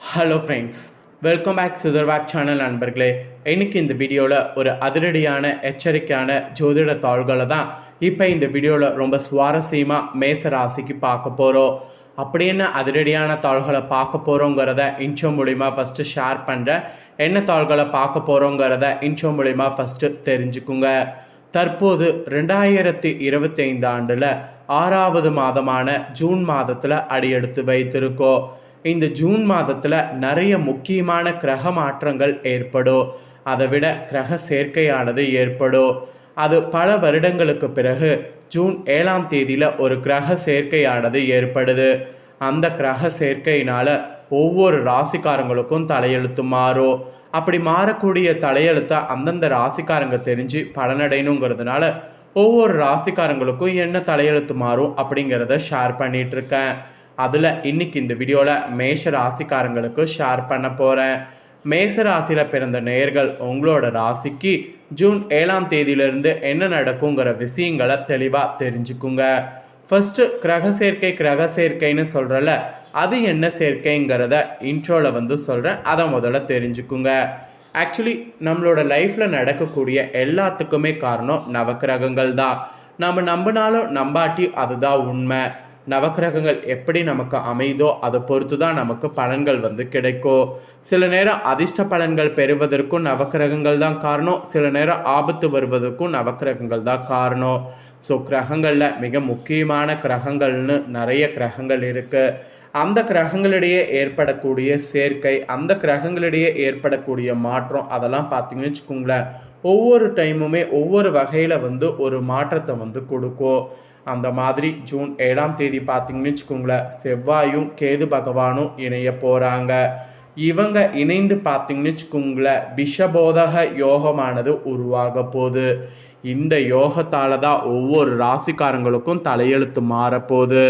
Hello friends welcome back சுதர்வாக் channel நண்பர்களே. இன்னைக்கு இந்த வீடியோவில் ஒரு அதிரடியான எச்சரிக்கையான ஜோதிட தாள்களை தான் இப்போ இந்த வீடியோவில் ரொம்ப சுவாரஸ்யமாக மேச ராசிக்கு பார்க்க போகிறோம் அப்படி என்ன அதிரடியான தாள்களை பார்க்க போகிறோங்கிறத இன்ட்ரோ மூலிமா ஃபஸ்ட்டு ஷேர் பண்ணுறேன் என்ன தாள்களை பார்க்க போகிறோங்கிறத இன்ட்ரோ மூலிமா ஃபஸ்ட்டு தெரிஞ்சுக்குங்க. தற்போது ரெண்டாயிரத்தி இருபத்தைந்து ஆண்டில் ஆறாவது மாதமான ஜூன் மாதத்தில் அடியெடுத்து வைத்திருக்கோம். இந்த ஜூன் மாதத்தில் நிறைய முக்கியமான கிரக மாற்றங்கள் ஏற்படும். அதை விட கிரக சேர்க்கையானது ஏற்படும். அது பல வருடங்களுக்கு பிறகு ஜூன் ஏழாம் தேதியில் ஒரு கிரக சேர்க்கையானது ஏற்படுது. அந்த கிரக சேர்க்கையினால் ஒவ்வொரு ராசிக்காரங்களுக்கும் தலையெழுத்து மாறும். அப்படி மாறக்கூடிய தலையெழுத்தை அந்தந்த ராசிக்காரங்க தெரிஞ்சு பலனடையணுங்கிறதுனால ஒவ்வொரு ராசிக்காரங்களுக்கும் என்ன தலையெழுத்து மாறும் அப்படிங்கிறத ஷேர் பண்ணிகிட்ருக்கேன் அதில் இன்னைக்கு இந்த வீடியோவில் மேஷ ராசிக்காரங்களுக்கு ஷேர் பண்ண போகிறேன் மேஷ ராசியில் பிறந்த நேர்கள் உங்களோட ராசிக்கு ஜூன் ஏழாம் தேதியிலிருந்து என்ன நடக்குங்கிற விஷயங்களை தெளிவாக தெரிஞ்சுக்குங்க. ஃபஸ்ட்டு கிரக சேர்க்கை கிரக சேர்க்கைன்னு சொல்கிறல அது என்ன சேர்க்கைங்கிறத இன்ட்ரோவில் வந்து சொல்கிறேன் அதை முதல்ல தெரிஞ்சுக்குங்க. ஆக்சுவலி நம்மளோட லைஃப்பில் நடக்கக்கூடிய எல்லாத்துக்குமே காரணம் நவக்கிரகங்கள் தான். நம்ம நம்பினாலும் நம்பாட்டி அதுதான் உண்மை. நவக்கிரகங்கள் எப்படி நமக்கு அமைதோ அதை பொறுத்து தான் நமக்கு பலன்கள் வந்து கிடைக்கும். சில நேரம் அதிர்ஷ்ட பலன்கள் பெறுவதற்கும் நவக்கிரகங்கள் தான் காரணம். சில நேரம் ஆபத்து வருவதற்கும் நவக்கிரகங்கள் தான் காரணம். ஸோ கிரகங்களில் மிக முக்கியமான கிரகங்கள்னு நிறைய கிரகங்கள் இருக்குது அந்த கிரகங்களிடையே ஏற்படக்கூடிய சேர்க்கை அந்த கிரகங்களிடையே ஏற்படக்கூடிய மாற்றம் அதெல்லாம் பார்த்தீங்கன்னு வச்சுக்கோங்களேன். ஒவ்வொரு டைமுமே ஒவ்வொரு வகையில் வந்து ஒரு மாற்றத்தை வந்து கொடுக்கும். அந்த மாதிரி ஜூன் ஏழாம் தேதி பார்த்தீங்கன்னு வச்சுக்கோங்களேன் செவ்வாயும் கேது பகவானும் இணைய போகிறாங்க இவங்க இணைந்து பார்த்தீங்கன்னு வச்சுக்கோங்களேன் விஷபோதக யோகமானது உருவாக போகுது. இந்த யோகத்தால் தான் ஒவ்வொரு ராசிக்காரங்களுக்கும் தலையெழுத்து மாறப்போகுது.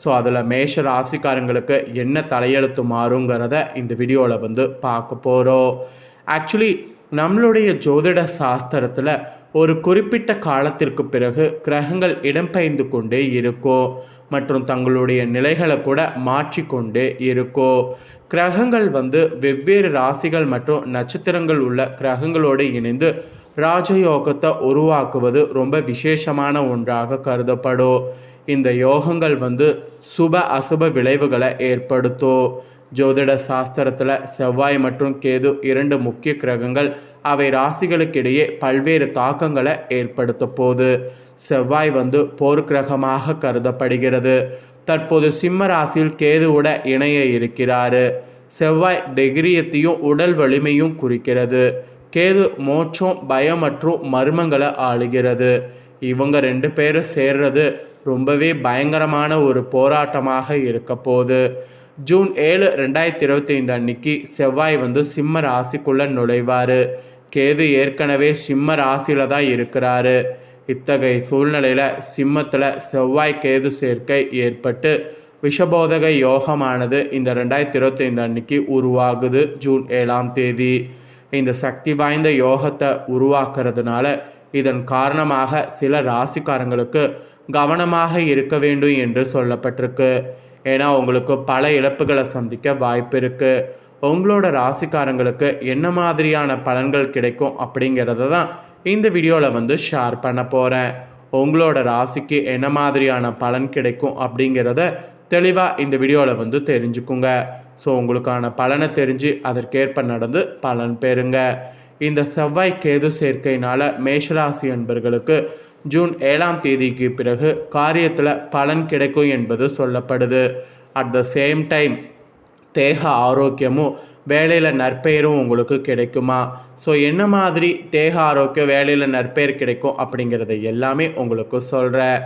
ஸோ அதில் மேஷ ராசிக்காரங்களுக்கு என்ன தலையெழுத்து மாறுங்கிறத இந்த வீடியோவில் வந்து பார்க்க போகிறோம் ஆக்சுவலி நம்மளுடைய ஜோதிட சாஸ்திரத்தில் ஒரு குறிப்பிட்ட காலத்திற்கு பிறகு கிரகங்கள் இடம்பெயர்ந்து கொண்டே இருக்கும் மற்றும் தங்களுடைய நிலைகளை கூட மாற்றிக்கொண்டே இருக்கும் கிரகங்கள் வந்து வெவ்வேறு ராசிகள் மற்றும் நட்சத்திரங்கள் உள்ள கிரகங்களோடு இணைந்து ராஜயோகத்தை உருவாக்குவது ரொம்ப விசேஷமான ஒன்றாக கருதப்படும். இந்த யோகங்கள் வந்து சுப அசுப விளைவுகளை ஏற்படுத்தும். ஜோதிட சாஸ்திரத்தில் செவ்வாய் மற்றும் கேது இரண்டு முக்கிய கிரகங்கள் அவை ராசிகளுக்கிடையே பல்வேறு தாக்கங்களை ஏற்படுத்த போது செவ்வாய் வந்து போர்க்கிரகமாக கருதப்படுகிறது. தற்போது சிம்ம ராசியில் கேதுவுட இணைய இருக்கிறாரு. செவ்வாய் தைரியத்தையும் உடல் வலிமையும் குறிக்கிறது. கேது மோட்சம் பயம் மற்றும் மர்மங்களை ஆளுகிறது. இவங்க ரெண்டு பேரும் சேர்றது ரொம்பவே பயங்கரமான ஒரு போராட்டமாக இருக்க போகுது. ஜூன் ஏழு ரெண்டாயிரத்தி இருபத்தி ஐந்து அன்னைக்கு செவ்வாய் வந்து சிம்ம ராசிக்குள்ளே நுழைவார். கேது ஏற்கனவே சிம்ம ராசியில் தான் இருக்கிறாரு. இத்தகைய சூழ்நிலையில் சிம்மத்தில் செவ்வாய் கேது சேர்க்கை ஏற்பட்டு விஷபோதக யோகமானது இந்த ரெண்டாயிரத்தி இருபத்தைந்து அன்னைக்கு உருவாகுது ஜூன் ஏழாம் தேதி. இந்த சக்தி வாய்ந்த யோகத்தை உருவாக்குறதுனால இதன் காரணமாக சில ராசிக்காரங்களுக்கு கவனமாக இருக்க வேண்டும் என்று சொல்லப்பட்டிருக்கு. ஏன்னா உங்களுக்கு பல இழப்புகளை சந்திக்க வாய்ப்பு இருக்குது உங்களோட ராசிக்காரங்களுக்கு என்ன மாதிரியான பலன்கள் கிடைக்கும் அப்படிங்கிறத தான் இந்த வீடியோவில் வந்து ஷேர் பண்ண போகிறேன் உங்களோட ராசிக்கு என்ன மாதிரியான பலன் கிடைக்கும் அப்படிங்கிறத தெளிவாக இந்த வீடியோவில் வந்து தெரிஞ்சுக்குங்க. ஸோ உங்களுக்கான பலனை தெரிஞ்சு அதற்கேற்ப நடந்து பலன் பெறுங்க. இந்த செவ்வாய் கேது சேர்க்கையினால் மேஷராசி என்பர்களுக்கு ஜூன் ஏழாம் தேதிக்கு பிறகு காரியத்தில் பலன் கிடைக்கும் என்பது சொல்லப்படுது. அட் த சேம் டைம் தேக ஆரோக்கியமும் வேலையில் நற்பெயரும் உங்களுக்கு கிடைக்குமா? ஸோ என்ன மாதிரி தேக ஆரோக்கியம் வேலையில் நற்பெயர் கிடைக்கும் அப்படிங்கிறத எல்லாமே உங்களுக்கு சொல்கிறேன்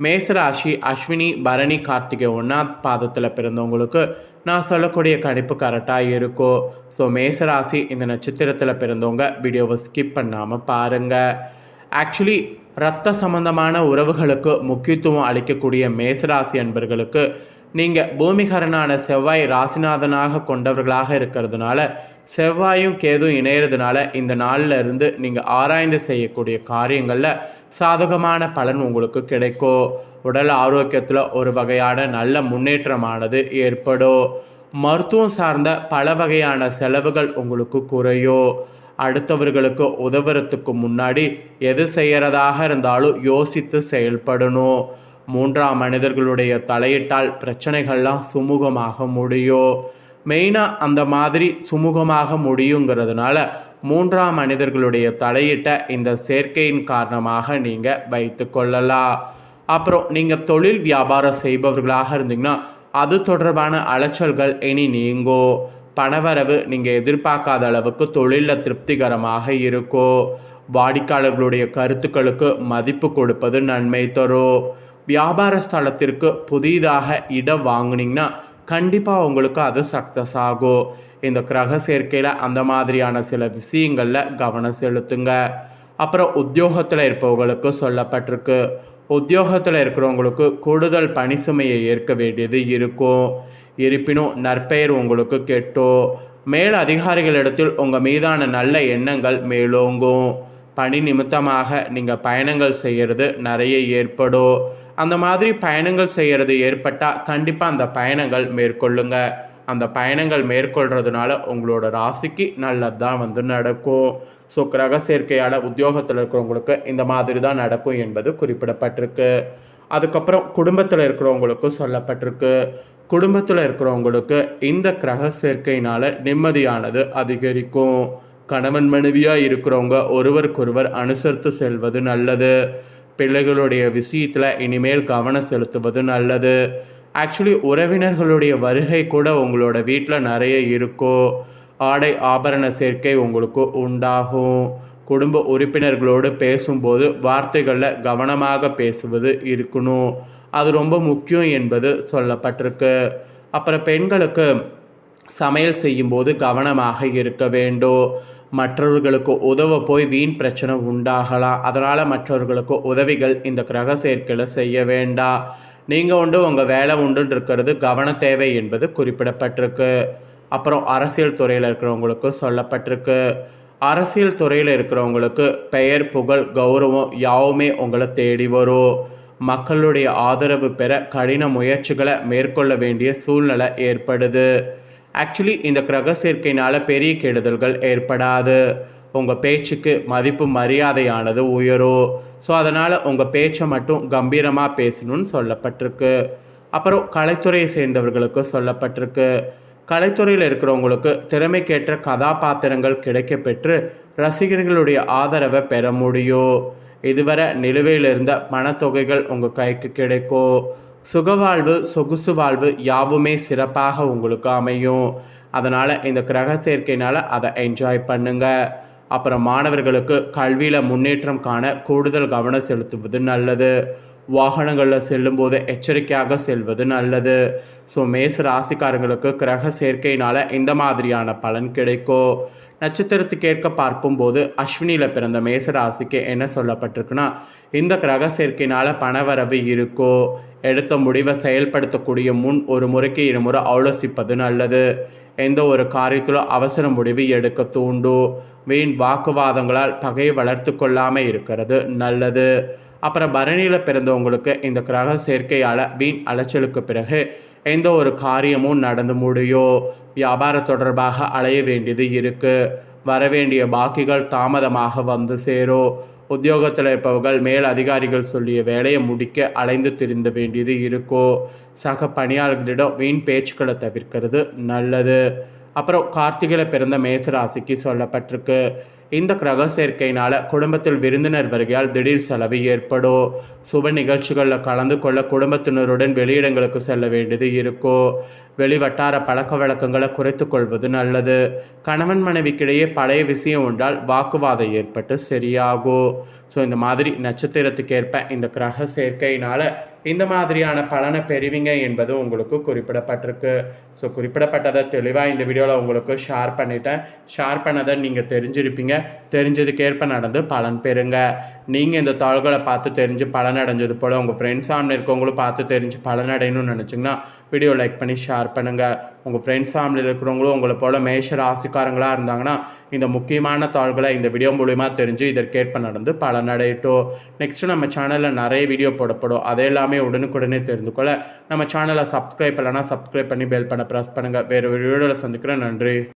மேசராசி அஸ்வினி பரணி கார்த்திகை ஒன்றா பாதத்தில் பிறந்தவங்களுக்கு நான் சொல்லக்கூடிய கணிப்பு கரெக்டாக இருக்கும் ஸோ மேசராசி இந்த நட்சத்திரத்தில் பிறந்தவங்க வீடியோவை ஸ்கிப் பண்ணாமல் பாருங்கள் ஆக்சுவலி ரத்த சம்பந்தமான உறவுகளுக்கு முக்கியத்துவம் அளிக்கக்கூடிய மேசராசி அன்பர்களுக்கு நீங்கள் பூமிகரனான செவ்வாய் ராசிநாதனாக கொண்டவர்களாக இருக்கிறதுனால செவ்வாயும் கேதும் இணையிறதுனால இந்த நாளில் இருந்து நீங்கள் ஆராய்ந்து செய்யக்கூடிய காரியங்களில் சாதகமான பலன் உங்களுக்கு கிடைக்கும் உடல் ஆரோக்கியத்தில் ஒரு வகையான நல்ல முன்னேற்றமானது ஏற்படும் மருத்துவம் சார்ந்த பல வகையான செலவுகள் உங்களுக்கு குறையும் அடுத்தவர்களுக்கு உதவுறதுக்கு முன்னாடி எது செய்கிறதாக இருந்தாலும் யோசித்து செயல்படணும். மூன்றாம் மனிதர்களுடைய தலையிட்டால் பிரச்சனைகள்லாம் சுமூகமாக முடியும் மெயினாக அந்த மாதிரி சுமூகமாக முடியுங்கிறதுனால மூன்றாம் மனிதர்களுடைய தலையிட்ட இந்த சேர்க்கையின் காரணமாக நீங்கள் வைத்து கொள்ளலாம். அப்புறம் நீங்கள் தொழில் வியாபாரம் செய்பவர்களாக இருந்தீங்கன்னா அது தொடர்பான அலைச்சல்கள் இனி நீங்கும் பணவரவு நீங்கள் எதிர்பார்க்காத அளவுக்கு தொழிலில் திருப்திகரமாக இருக்கும் வாடிக்கையாளர்களுடைய கருத்துக்களுக்கு மதிப்பு கொடுப்பது நன்மை தரும் வியாபார ஸ்தலத்திற்கு புதிதாக இடம் வாங்கினீங்கன்னா கண்டிப்பாக உங்களுக்கு அது சக்ஸஸ் ஆகும். இந்த கிரக சேர்க்கையில் அந்த மாதிரியான சில விஷயங்களில் கவனம் செலுத்துங்க. அப்புறம் உத்தியோகத்தில் இருப்பவங்களுக்கு சொல்லப்பட்டிருக்கு. உத்தியோகத்தில் இருக்கிறவங்களுக்கு கூடுதல் பணி சுமையை ஏற்க வேண்டியது இருக்கும். இருப்பினும் நற்பெயர் உங்களுக்கு கெட்டோ மேல் அதிகாரிகளிடத்தில் உங்கள் மீதான நல்ல எண்ணங்கள் மேலோங்கும். பணி நிமித்தமாக நீங்கள் பயணங்கள் செய்கிறது நிறைய ஏற்படும். அந்த மாதிரி பயணங்கள் செய்கிறது ஏற்பட்டால் கண்டிப்பாக அந்த பயணங்கள் மேற்கொள்ளுங்க. அந்த பயணங்கள் மேற்கொள்கிறதுனால உங்களோட ராசிக்கு நல்லது தான் வந்து நடக்கும். ஸோ கிரக சேர்க்கையால் உத்தியோகத்தில் இருக்கிறவங்களுக்கு இந்த மாதிரி தான் நடக்கும் என்பது குறிப்பிடப்பட்டிருக்கு. அதுக்கப்புறம் குடும்பத்தில் இருக்கிறவங்களுக்கும் சொல்லப்பட்டிருக்கு. குடும்பத்தில் இருக்கிறவங்களுக்கு இந்த கிரக சேர்க்கையினால் நிம்மதியானது அதிகரிக்கும். கணவன் மனைவியாக இருக்கிறவங்க ஒருவருக்கொருவர் அனுசரித்து செல்வது நல்லது. பிள்ளைகளுடைய விஷயத்தில் இனிமேல் கவனம் செலுத்துவது நல்லது. ஆக்சுவலி உறவினர்களுடைய வருகை கூட உங்களோட வீட்டில் நிறைய இருக்கும் ஆடை ஆபரண சேர்க்கை உங்களுக்கு உண்டாகும். குடும்ப உறுப்பினர்களோடு பேசும்போது வார்த்தைகளில் கவனமாக பேசுவது இருக்கணும். அது ரொம்ப முக்கியம் என்பது சொல்லப்பட்டிருக்கு. அப்புறம் பெண்களுக்கு சமையல் செய்யும்போது கவனமாக இருக்க வேண்டும். மற்றவர்களுக்கு உதவ போய் வீண் பிரச்சனை உண்டாகலாம் அதனால் மற்றவர்களுக்கு உதவிகள் இந்த கிரக சேர்க்கையில் செய்ய வேண்டாம் நீங்கள் உண்டு உங்கள் வேலை உண்டுன்னு இருக்கிறது கவன தேவை என்பது குறிப்பிடப்பட்டிருக்கு. அப்புறம் அரசியல் துறையில் இருக்கிறவங்களுக்கு சொல்லப்பட்டிருக்கு. அரசியல் துறையில் இருக்கிறவங்களுக்கு பெயர் புகழ் கௌரவம் யாவுமே உங்களை தேடி வரும். மக்களுடைய ஆதரவு பெற கடின முயற்சிகளை மேற்கொள்ள வேண்டிய சூழ்நிலை ஏற்படுது. ஆக்சுவலி இந்த கிரக சேர்க்கையினால் பெரிய கெடுதல்கள் ஏற்படாது. உங்கள் பேச்சுக்கு மதிப்பு மரியாதையானது உயரும். ஸோ அதனால் உங்கள் பேச்சை மட்டும் கம்பீரமாக பேசணும்னு சொல்லப்பட்டிருக்கு. அப்புறம் கலைத்துறையை சேர்ந்தவர்களுக்கு சொல்லப்பட்டிருக்கு. கலைத்துறையில் இருக்கிறவங்களுக்கு திறமைக்கேற்ற கதாபாத்திரங்கள் கிடைக்கப்பெற்று ரசிகர்களுடைய ஆதரவை பெற முடியும். இதுவரை நிலுவையில் இருந்த பணத்தொகைகள் உங்கள் கைக்கு கிடைக்கும். சுகவாழ்வு சொகுசு வாழ்வு யாவுமே சிறப்பாக உங்களுக்கு அமையும். அதனால் இந்த கிரக சேர்க்கையினால் அதை என்ஜாய் பண்ணுங்கள் அப்புறம் மாணவர்களுக்கு கல்வியில் முன்னேற்றம் காண கூடுதல் கவனம் செலுத்துவது நல்லது. வாகனங்களில் செல்லும்போது எச்சரிக்கையாக செல்வது நல்லது. ஸோ மேச ராசிக்காரங்களுக்கு கிரக சேர்க்கையினால் இந்த மாதிரியான பலன் கிடைக்கும். நட்சத்திரத்துக்கு ஏற்க பார்க்கும்போது அஸ்வினியில் பிறந்த மேச ராசிக்கு என்ன சொல்லப்பட்டிருக்குன்னா இந்த கிரக சேர்க்கையினால் பணவரவு இருக்கோ எடுத்த முடிவை செயல்படுத்தக்கூடிய முன் ஒரு முறைக்கு இருமுறை ஆலோசிப்பது நல்லது. எந்த ஒரு காரியத்திலும் அவசர முடிவு எடுக்க தூண்டும் வீண் வாக்குவாதங்களால் பகையை வளர்த்து கொள்ளாமல் இருக்கிறது நல்லது. அப்புறம் பரணியில் பிறந்தவங்களுக்கு இந்த கிரக சேர்க்கையால் வீண் அலைச்சலுக்கு பிறகு எந்த ஒரு காரியமும் நடந்து முடியும் வியாபார தொடர்பாக அலைய வேண்டியது இருக்குது வரவேண்டிய பாக்கிகள் தாமதமாக வந்து சேரும். உத்தியோகத்தில் இருப்பவர்கள் மேல் அதிகாரிகள் சொல்லிய வேலையை முடிக்க அலைந்து திரிந்த வேண்டியது இருக்கோ? சக பணியாளர்களிடம் வீண் பேச்சுக்களை தவிர்க்கிறது நல்லது. அப்புறம் கார்த்திகையில் பிறந்த மேசராசிக்கு சொல்லப்பட்டிருக்கு. இந்த கிரக சேர்க்கையினால் குடும்பத்தில் விருந்தினர் வருகையால் திடீர் செலவு ஏற்படும் சுப நிகழ்ச்சிகளில் கலந்து கொள்ள குடும்பத்தினருடன் வெளியிடங்களுக்கு செல்ல வேண்டியது இருக்கோ? வெளிவட்டார பழக்க வழக்கங்களை குறைத்து கொள்வது நல்லது. கணவன் மனைவிக்கிடையே பழைய விஷயம் ஒன்றால் வாக்குவாதம் ஏற்பட்டு சரியாகும் ஸோ இந்த மாதிரி நட்சத்திரத்துக்கு ஏற்ப இந்த கிரக சேர்க்கையினால் இந்த மாதிரியான பலனை பெறுவீங்க என்பது உங்களுக்கு குறிப்பிடப்பட்டிருக்கு. ஸோ குறிப்பிடப்பட்டதை தெளிவாக இந்த வீடியோவில் உங்களுக்கு ஷேர் பண்ணிட்டேன். ஷேர் பண்ணதை நீங்கள் தெரிஞ்சிருப்பீங்க. தெரிஞ்சதுக்கேற்ப நடந்து பலன் பெறுங்க. நீங்கள் இந்த தாள்களை பார்த்து தெரிஞ்சு பலன் அடைஞ்சது போல் உங்கள் ஃப்ரெண்ட்ஸ் ஃபேமிலி இருக்கவங்களும் பார்த்து தெரிஞ்சு பலன் அடையணும்னு நினச்சிங்கன்னா வீடியோ லைக் பண்ணி ஷேர் பண்ணுங்கள் உங்கள் ஃப்ரெண்ட்ஸ் ஃபேமிலியில் இருக்கிறவங்களும் உங்களை போல் மேஷ ராசிக்காரங்களாக இருந்தாங்கன்னா இந்த முக்கியமான தாள்களை இந்த வீடியோ மூலிமா தெரிஞ்சு இதற்கேற்ப நடந்து பலன் அடையட்டும். நெக்ஸ்ட்டு நம்ம சேனலில் நிறைய வீடியோ போடப்படும். அதே இல்லாமல் எல்லாமே உடனுக்குடனே தெரிந்து கொள்ள நம்ம சேனலை சப்ஸ்கிரைப் இல்லைனா சப்ஸ்கிரைப் பண்ணி பெல் பண்ண ப்ரெஸ் பண்ணுங்கள் வேறு ஒரு வீடியோவில் சந்திக்கிறேன். நன்றி.